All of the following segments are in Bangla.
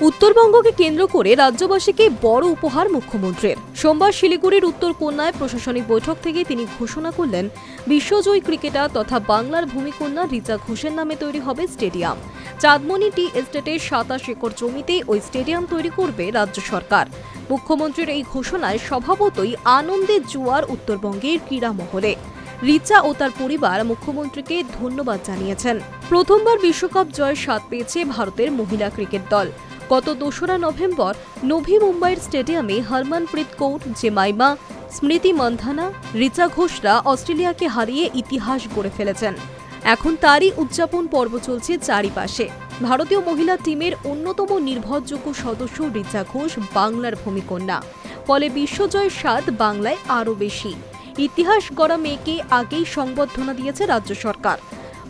উত্তরবঙ্গকে কেন্দ্র করে রাজ্যবাসীকে বড় উপহার মুখ্যমন্ত্রীর। সোমবার শিলিগুড়ির উত্তর কন্যায় প্রশাসনিক বৈঠক থেকে তিনি ঘোষণা করলেন, বিশ্বজয়ী ক্রিকেটার তথা বাংলার ভূমিকন্যা রিচা ঘোষের নামে তৈরি হবে স্টেডিয়াম। চাঁদমণি টি এস্টেটের সাতাশ একর জমিতে ওই স্টেডিয়াম তৈরি করবে রাজ্য সরকার। মুখ্যমন্ত্রীর এই ঘোষণায় স্বভাবতই আনন্দের জোয়ার উত্তরবঙ্গের ক্রীড়া মহলে রিচা ও তার পরিবার মুখ্যমন্ত্রীকে ধন্যবাদ জানিয়েছেন। প্রথমবার বিশ্বকাপ জয়ের স্বাদ পেয়েছে ভারতের মহিলা ক্রিকেট দল। গত দোসরা নভেম্বর নভি মুম্বাইয়ের স্টেডিয়ামে হরমনপ্রীত কৌর, জেমাইমা, স্মৃতি মন্ধানা, রিচা ঘোষরা অস্ট্রেলিয়াকে হারিয়ে ইতিহাস গড়ে ফেলেছেন। এখন তারই উদযাপন পর্ব চলছে চারিপাশে। ভারতীয় মহিলা টিমের অন্যতম নির্ভরযোগ্য সদস্য রিচা ঘোষ, বাংলার ভূমিকন্যা। ফলে বিশ্বজয়ের স্বাদ বাংলায় আরও বেশি। ইতিহাস গড়া মেয়েকে আগেই সংবর্ধনা দিয়েছে রাজ্য সরকার।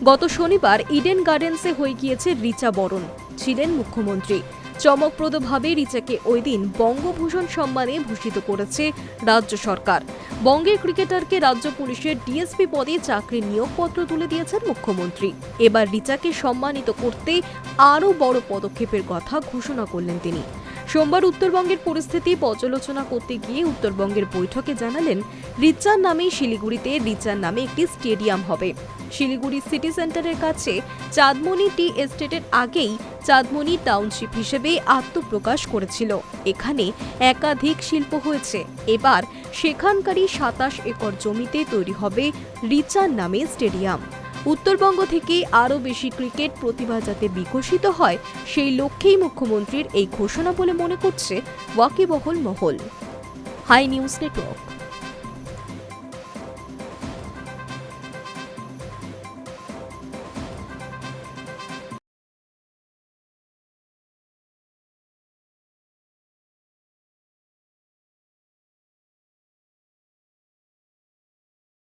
গত শনিবার ইডেন গার্ডেন্সে হয়ে গিয়েছে রিচা বরণ, ছিলেন মুখ্যমন্ত্রী। চমকপ্রদভাবে রিচাকে ওই দিন বঙ্গভূষণ সম্মানে ভূষিত করেছে রাজ্য সরকার। বঙ্গের ক্রিকেটারকে রাজ্য পুলিশের ডিএসপি পদে চাকরির নিয়োগপত্র তুলে দিয়েছেন মুখ্যমন্ত্রী। এবার রিচাকে সম্মানিত করতে আরও বড় পদক্ষেপের কথা ঘোষণা করলেন তিনি। সোমবার উত্তরবঙ্গের পরিস্থিতি পর্যালোচনা করতে গিয়ে উত্তরবঙ্গের বৈঠকে জানালেন, রিচার নামে শিলিগুড়িতে রিচার নামে একটি স্টেডিয়াম হবে। শিলিগুড়ি সিটি সেন্টারের কাছে চাঁদমণি টি এস্টেটের আগেই চাঁদমণি টাউনশিপ হিসেবে আত্মপ্রকাশ করেছিল। এখানে একাধিক শিল্প হয়েছে। এবার সেখানকারই সাতাশ একর জমিতে তৈরি হবে রিচার নামে স্টেডিয়াম। উত্তরবঙ্গ থেকে আরও বেশি ক্রিকেট প্রতিভা যাতে বিকশিত হয়, সেই লক্ষ্যেই মুখ্যমন্ত্রীর এই ঘোষণা বলে মনে করছে ওয়াকিবহল মহল। Hi news network.